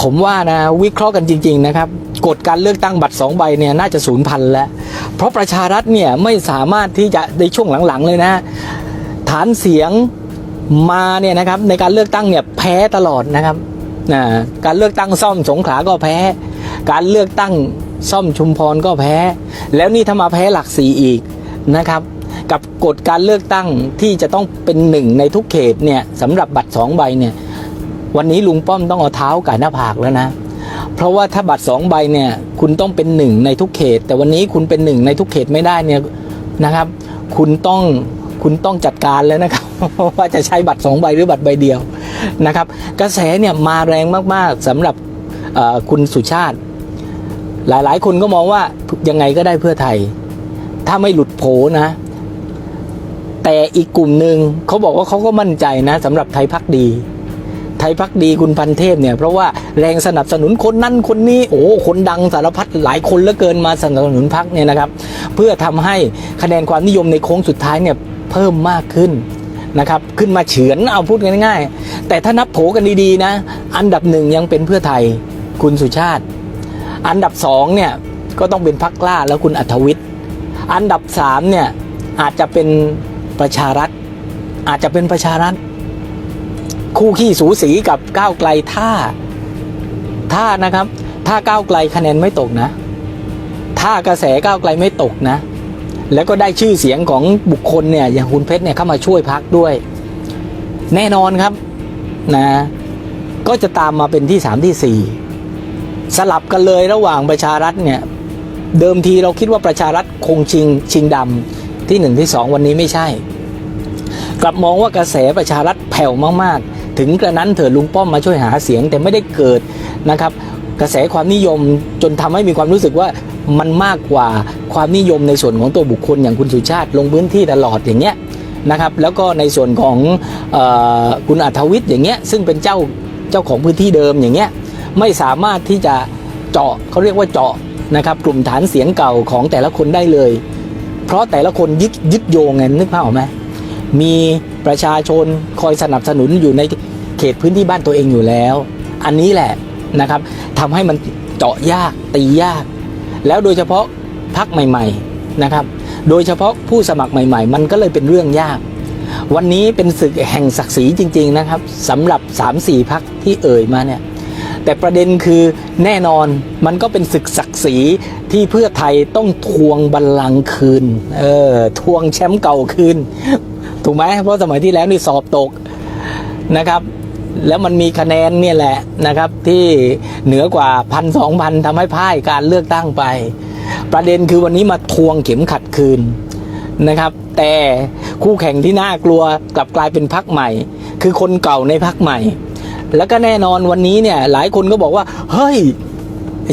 ผมว่านะวิเคราะห์กันจริง ๆ นะครับกฎการเลือกตั้งบัตรสองใบเนี่ยน่าจะสูญพันธุ์แล้ว เพราะประชารัฐเนี่ยไม่สามารถที่จะในช่วงหลังๆเลยนะ ฐานเสียงมาเนี่ยนะครับในการเลือกตั้งเนี่ยแพ้ตลอดนะครับนะการเลือกตั้งซ่อมสงขลาก็แพ้ การเลือกตั้งซ่อมชุมพรก็แพ้ แล้วนี่ถ้ามาแพ้หลักสี่อีกนะครับกับกฎการเลือกตั้งที่จะต้องเป็นหนึ่งในทุกเขตเนี่ยสำหรับบัตรสองใบเนี่ย วันนี้ลุงป้อมต้องเอาเท้าไก่หน้าผากแล้วนะ เพราะว่าถ้าบัตรสองใบเนี่ยคุณต้องเป็นหนึ่งในทุกเขต แต่วันนี้คุณเป็นหนึ่งในทุกเขตไม่ได้เนี่ยนะครับ คุณต้องคุณต้องจัดการแล้วนะครับ ว่าจะใช้บัตรสองใบหรือบัตรใบเดียวนะครับ กระแสเนี่ยมาแรงมากๆสำหรับคุณสุชาติ หลายๆ คนก็มองว่ายังไงก็ได้เพื่อไทย ถ้าไม่หลุดโผนะ แต่อีกกลุ่มหนึ่งเขาบอกว่าเขาก็มั่นใจนะสำหรับไทยพักดี ไทยพักดีคุณพันเทพเนี่ยเพราะว่าแรงสนับสนุนคนนั้นคนนี้โอ้คนดังสารพัดหลายคนเหลือเกินมาสนับสนุนพักเนี่ยนะครับ เพื่อทำให้คะแนนความนิยมในโค้งสุดท้ายเนี่ยเพิ่มมากขึ้นนะครับขึ้นมาเฉือนเอาพูดง่ายๆ แต่ถ้านับโผกันดีๆนะ อันดับหนึ่งยังเป็นเพื่อไทยคุณสุชาติ อันดับสองเนี่ยก็ต้องเป็นพักกล้าแล้วคุณอัธวิทย์อันดับสามเนี่ยอาจจะเป็นประชารัฐอาจจะเป็นประชารัฐ คู่ขี้สูสีกับก้าวไกลถ้าถ้านะครับ ถ้าก้าวไกลคะแนนไม่ตกนะ ถ้ากระแสก้าวไกลไม่ตกนะ แล้วก็ได้ชื่อเสียงของบุคคลเนี่ยอย่างคุณเพชรเนี่ยเข้ามาช่วยพักด้วย แน่นอนครับนะก็จะตามมาเป็นที่สามที่สี่สลับกันเลยระหว่างประชารัฐเนี่ยเดิมทีเราคิดว่าประชารัฐคงชิงชิงดำที่หนึ่งที่สองวันนี้ไม่ใช่ กลับมองว่ากระแสประชารัฐแผ่วมากๆ ถึงกระนั้นเถิดลุงป้อมมาช่วยหาเสียงแต่ไม่ได้เกิดนะครับกระแสความนิยมจนทำให้มีความรู้สึกว่ามันมากกว่าความนิยมในส่วนของตัวบุคคลอย่างคุณสุชาติลงพื้นที่ตลอดอย่างเงี้ยนะครับแล้วก็ในส่วนของออคุณอัธวิทย์อย่างเงี้ยซึ่งเป็นเจ้าเจ้าของพื้นที่เดิมอย่างเงี้ยไม่สามารถที่จะเจาะเขาเรียกว่าเจาะนะครับกลุ่มฐานเสียงเก่าของแต่ละคนได้เลย เพราะแต่ละคนยึดยึดโยงไงนึกภาพออกไหมมีประชาชนคอยสนับสนุนอยู่ใน เขตพื้นที่บ้านตัวเองอยู่แล้ว อันนี้แหละนะครับทำให้มันเจาะยากตียาก แล้วโดยเฉพาะพักใหม่ๆนะครับ โดยเฉพาะผู้สมัครใหม่ ๆ มันก็เลยเป็นเรื่องยาก วันนี้เป็นศึกแห่งศักดิ์ศรีจริง ๆ นะครับสำหรับ 3-4พักที่เอ่ยมาเนี่ยแต่ประเด็นคือแน่นอนมันก็เป็นศึกศักดิ์ศรีที่เพื่อไทยต้องทวงบัลลังก์คืน เออทวงแชมป์เก่าคืน ถูกไหมเพราะสมัยที่แล้วนี่สอบตกนะครับ แล้วมันมีคะแนนเนี่ยแหละนะครับที่เหนือกว่าพันสองพันทำให้พ่ายการเลือกตั้งไป ประเด็นคือวันนี้มาทวงเข็มขัดคืนนะครับ แต่คู่แข่งที่น่ากลัวกลับกลายเป็นพักใหม่ คือคนเก่าในพักใหม่ แล้วก็แน่นอนวันนี้เนี่ยหลายคนก็บอกว่า เฮ้ย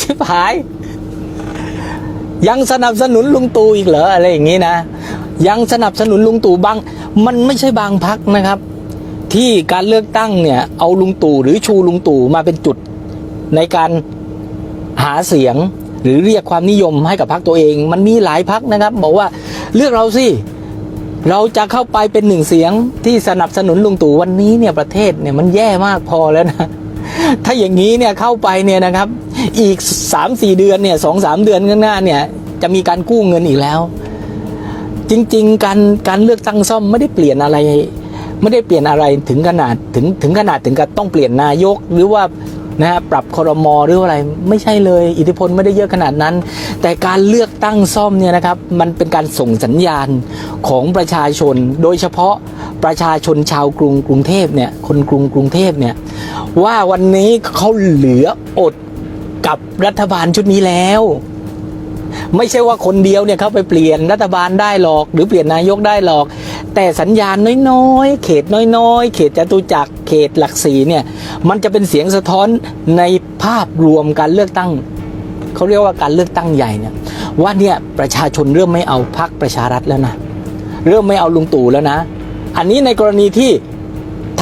ชิบหาย ยังสนับสนุนลุงตู่อีกเหรออะไรอย่างนี้นะ ยังสนับสนุนลุงตู่บาง มันไม่ใช่บางพักนะครับ ที่การเลือกตั้งเนี่ยเอาลุงตู่หรือชูลุงตู่มาเป็นจุดในการหาเสียงหรือเรียกความนิยมให้กับพรรคตัวเอง มันมีหลายพักนะครับ บอกว่าเลือกเราสิเราจะเข้าไปเป็นหนึ่งเสียงที่สนับสนุนลุงตู่วันนี้เนี่ยประเทศเนี่ยมันแย่มากพอแล้วนะถ้าอย่างนี้เนี่ยเข้าไปเนี่ยนะครับ อีกสามสี่เดือนเนี่ยสองสามเดือนข้างหน้าเนี่ยจะมีการกู้เงินอีกแล้ว จริง ๆ การการเลือกตั้งซ่อมไม่ได้เปลี่ยนอะไร ไม่ได้เปลี่ยนอะไรถึงขนาดถึงถึงขนาดถึงกับต้องเปลี่ยนนายก หรือว่านะฮะปรับคอรมอหรืออะไรไม่ใช่เลย อิทธิพลไม่ได้เยอะขนาดนั้น แต่การเลือกตั้งซ่อมเนี่ยนะครับ มันเป็นการส่งสัญญาณของประชาชน โดยเฉพาะประชาชนชาวกรุงกรุงเทพเนี่ยคนกรุงกรุงเทพเนี่ยว่าวันนี้เขาเหลืออดกับรัฐบาลชุดนี้แล้ว ไม่ใช่ว่าคนเดียวเนี่ยเข้าไปเปลี่ยนรัฐบาลได้หรอก หรือเปลี่ยนนายกได้หรอก แต่สัญญาณน้อยๆ เขตน้อยๆ เขตจตุจักรเขตหลักสีเนี่ยมันจะเป็นเสียงสะท้อนในภาพรวมการเลือกตั้งเขาเรียกว่าการเลือกตั้งใหญ่เนี่ยว่าเนี่ยประชาชนเริ่มไม่เอาพักประชารัฐแล้วนะเริ่มไม่เอาลุงตู่แล้วนะ อันนี้ในกรณีที่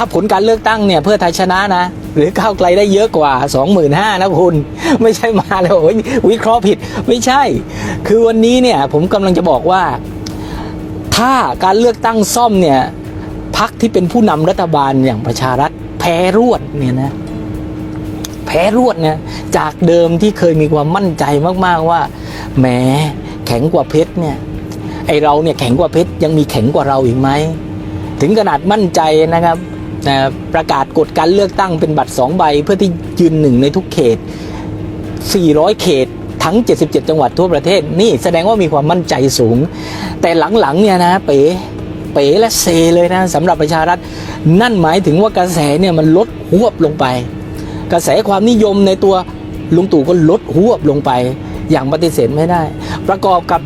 ถ้าผลการเลือกตั้งเนี่ยเพื่อไทยชนะนะ หรือก้าวไกลได้เยอะกว่า 25,000นะคุณ ไม่ใช่มาแล้วโอ้ยวิเคราะห์ผิดไม่ใช่ คือวันนี้เนี่ยผมกำลังจะบอกว่า ถ้าการเลือกตั้งซ่อมเนี่ยพักที่เป็นผู้นำรัฐบาลอย่างประชารัฐแพ้รวดเนี่ยนะแพ้รวดเนะจากเดิมที่เคยมีความมั่นใจมากๆว่าแหมแข็งกว่าเพชรเนี่ยไอเราเนี่ยแข็งกว่าเพชรยังมีแข็งกว่าเราอีกไหมถึงขนาดมั่นใจนะครับ นะประกาศกฎการเลือกตั้งเป็นบัตร 2 ใบ เพื่อที่ยืนหนึ่งในทุกเขต 400 เขตทั้ง 77 จังหวัดทั่วประเทศ นี่แสดงว่ามีความมั่นใจสูง แต่หลังๆเนี่ยนะเป๋เป๋และเซเลยนะสำหรับประชารัฐ นั่นหมายถึงว่ากระแสเนี่ยมันลดหวบลงไป กระแสความนิยมในตัวลุงตู่ก็ลดหวบลงไปอย่างปฏิเสธไม่ได้ ประกอบกับ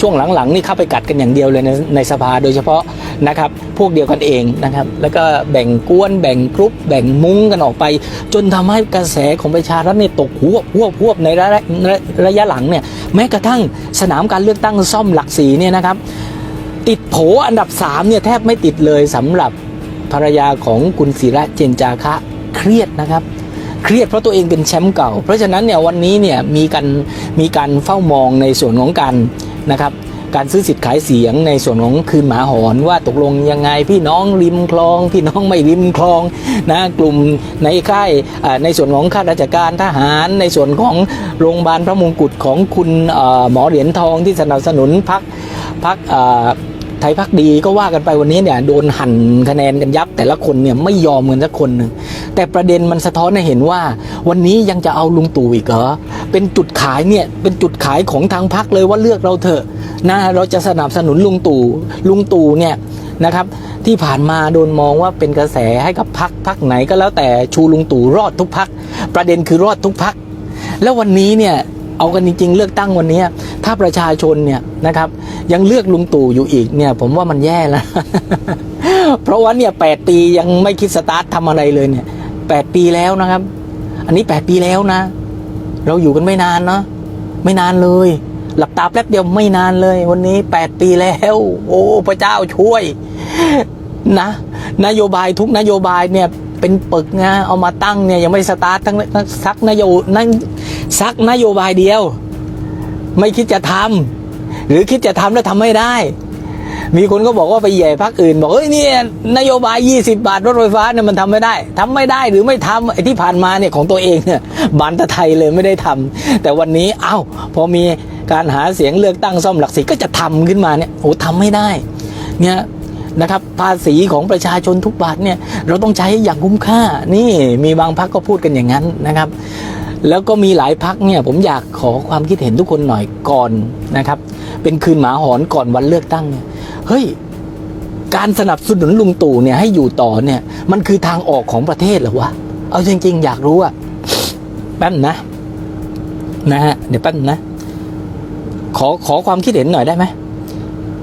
ช่วงหลังๆนี่เข้าไปกัดกันอย่างเดียวเลยในในสภาโดยเฉพาะ นะครับพวกเดียวกันเองนะครับแล้วก็แบ่งกวนแบ่งกรุ๊ปแบ่งมุ้งกันออกไป จนทำให้กระแสของประชารัฐเนี่ยตกหัวบหวบหวในระยะระระยะหลังเนี่ยแม้กระทั่งสนามการเลือกตั้งซ่อมหลักสีเนี่ยนะครับติดโผอันดับ3เนี่ยแทบไม่ติดเลยสำหรับภรรยาของคุณศิระเจนจาคะเครียดนะครับเครียดเพราะตัวเองเป็นแชมป์เก่า เพราะฉะนั้นเนี่ยวันนี้เนี่ยมีการมีการเฝ้ามองในส่วนของการนะครับ การซื้อสิทธิ์ขายเสียงในส่วนของคืนหมาหอนว่าตกลงยังไงพี่น้องริมคลอง พี่น้องไม่ริมคลองนะกลุ่มในค่ายในส่วนของข้าราชการทหาร ในส่วนของโรงพยาบาลพระมงกุฎของคุณหมอเหรียญทองที่สนับสนุนพักพัก ไทยพักดีก็ว่ากันไปวันนี้เนี่ยโดนหั่นคะแนนกันยับ แต่ละคนเนี่ยไม่ยอมกันสักคนหนึ่งแต่ประเด็นมันสะท้อนให้เห็นว่า วันนี้ยังจะเอาลุงตู่อีกเหรอเป็นจุดขายเนี่ยเป็นจุดขายของทางพักเลยว่าเลือกเราเถอะนะเราจะสนับสนุนลุงตู่ลุงตู่เนี่ยนะครับที่ผ่านมาโดนมองว่าเป็นกระแสให้กับพักพักไหนก็แล้วแต่ชูลุงตู่รอดทุกพัก ประเด็นคือรอดทุกพัก แล้ววันนี้เนี่ย เอากันจริงๆ เลือกตั้งวันนี้ ถ้าประชาชนเนี่ยนะครับ ยังเลือกลุงตู่อยู่อีกเนี่ย ผมว่ามันแย่แล้ว เพราะว่าเนี่ยแปดปียังไม่คิดสตาร์ททำอะไรเลยเนี่ยแปดปีแล้วนะครับ อันนี้แปดปีแล้วนะ เราอยู่กันไม่นานเนาะไม่นานเลย หลับตาแป๊บเดียวไม่นานเลย วันนี้แปดปีแล้ว โอ้พระเจ้าช่วยนะ นโยบายทุกนโยบายเนี่ยเป็นปึกนะเอามาตั้งเนี่ยยังไม่สตาร์ททั้งสักนโยนั่ งสักนโยบายเดียว ไม่คิดจะทำหรือคิดจะทำแล้วทำไม่ได้ มีคนก็บอกว่าไปแย่พักอื่น บอกเอ้ยเนี่ยนโยบาย 20 บาทรถไฟฟ้าเนี่ยมันทำไม่ได้ทำไม่ได้หรือไม่ทำไอ้ที่ผ่านมาเนี่ยของตัวเองเนี่ยบานตะไทยเลยไม่ได้ทำแต่วันนี้เอ้าพอมีการหาเสียงเลือกตั้งซ่อมหลักสีก็จะทำขึ้นมาเนี่ยโอ้ทำไม่ได้เนี่ยนะครับภาษีของประชาชนทุกบาทเนี่ยเราต้องใช้อย่างคุ้มค่านี่มีบางพักก็พูดกันอย่างนั้นนะครับ แล้วก็มีหลายพักเนี่ยผมอยากขอความคิดเห็นทุกคนหน่อยก่อนนะครับ เป็นคืนหมาหอนก่อนวันเลือกตั้งเนี่ยเฮ้ยการสนับสนุนลุงตู่เนี่ยให้อยู่ต่อเนี่ย มันคือทางออกของประเทศหรอวะเอาจริงๆ อยากรู้อะแป๊บนะ นะฮะเดี๋ยวแป๊บนะ ขอขอความคิดเห็นหน่อยได้ไหม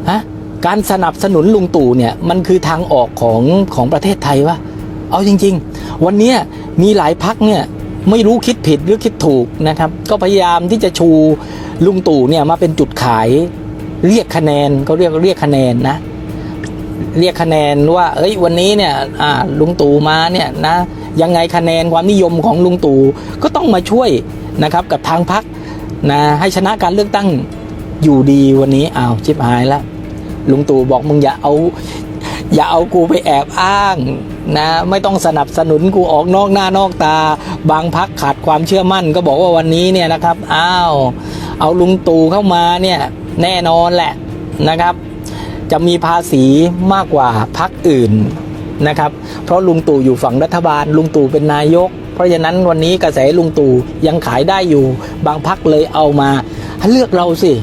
ฮะการสนับสนุนลุงตู่เนี่ย มันคือทางออกของของประเทศไทยวะเอาจริง ๆ วันนี้มีหลายพักเนี่ย ไม่รู้คิดผิดหรือคิดถูกนะครับ ก็พยายามที่จะชูลุงตู่เนี่ยมาเป็นจุดขายเรียกคะแนนเขาเรียกเรียกคะแนนนะ เรียกคะแนนว่า เอ้ยวันนี้เนี่ยอ่าลุงตู่มาเนี่ยนะยังไงคะแนนความนิยมของลุงตู่ก็ต้องมาช่วยนะครับกับทางพักนะให้ชนะการเลือกตั้งอยู่ดีวันนี้อ้าวชิบหายแล้วลุงตู่บอกมึงอย่าเอา อย่าเอากูไปแอบอ้างนะไม่ต้องสนับสนุนกูออกนอกหน้านอกตา บางพักขาดความเชื่อมั่น ก็บอกว่าวันนี้เนี่ยนะครับอ้าวเอาลุงตู่เข้ามาเนี่ยแน่นอนแหละนะครับ จะมีภาษีมากกว่าพักอื่นนะครับเพราะลุงตู่อยู่ฝั่งรัฐบาล ลุงตู่เป็นนายก เพราะฉะนั้นวันนี้กระแสลุงตู่ยังขายได้อยู่ บางพักเลยเอามาเลือกเราสิ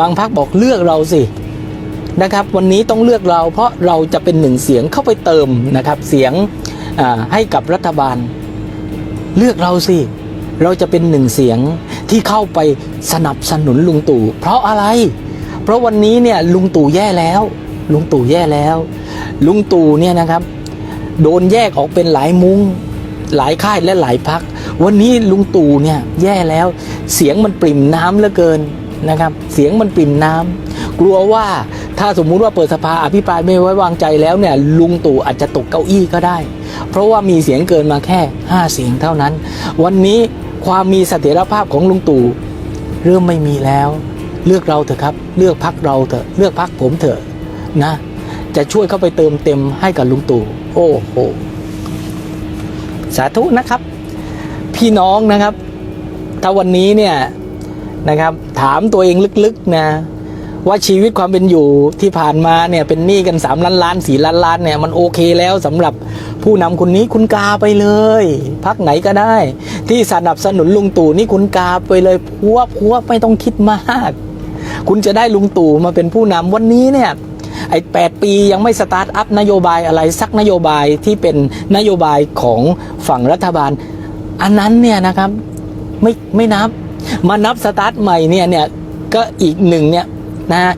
บางพักบอกเลือกเราสิ นะครับ วันนี้ต้องเลือกเราเพราะเราจะเป็นหนึ่งเสียงเข้าไปเติมนะครับ เสียงให้กับรัฐบาล เลือกเราสิ เราจะเป็นหนึ่งเสียงที่เข้าไปสนับสนุนลุงตู่ เพราะอะไร เพราะวันนี้เนี่ยลุงตู่แย่แล้ว ลุงตู่แย่แล้ว ลุงตู่เนี่ยนะครับ โดนแยกออกเป็นหลายมุง้งหลายค่ายและหลายพัก วันนี้ลุงตู่เนี่ยแย่แล้ว เสียงมันปริ่มน้ำเหลือเกินนะครับ เสียงมันปริ่มน้ำกลัวว่า ถ้าสมมุติว่าเปิดสภาอภิปรายไม่ไว้วางใจแล้วเนี่ยลุงตู่อาจจะตกเก้าอี้ก็ได้ เพราะว่ามีเสียงเกินมาแค่ 5 เสียงเท่านั้น วันนี้ความมีเสถียรภาพของลุงตู่เริ่มไม่มีแล้ว เลือกเราเถอะครับ เลือกพักเราเถอะเลือกพักผมเถอะนะ จะช่วยเข้าไปเติมเต็มให้กับลุงตู่โอ้โหสาธุนะครับ พี่น้องนะครับ ถ้าวันนี้เนี่ยนะครับ ถามตัวเองลึกๆนะ ว่าชีวิตความเป็นอยู่ที่ผ่านมาเนี่ยเป็นหนี้กัน 3 ล้านล้าน4ล้านล้านเนี่ยมันโอเคแล้วสำหรับผู้นำคนนี้คุณกาไปเลย พักไหนก็ได้ ที่สนับสนุนลุงตู่นี่คุณกาไปเลยพัวพัวไม่ต้องคิดมาก คุณจะได้ลุงตู่มาเป็นผู้นำวันนี้เนี่ยไอ้แปดปียังไม่สตาร์ทอัพนโยบายอะไรสักนโยบายที่เป็นนโยบายของฝั่งรัฐบาล อันนั้นเนี่ยนะครับไม่ไม่นับมานับสตาร์ทใหม่เนี่ยเนี่ยก็อีกหนึ่งเนี่ย นะฮะ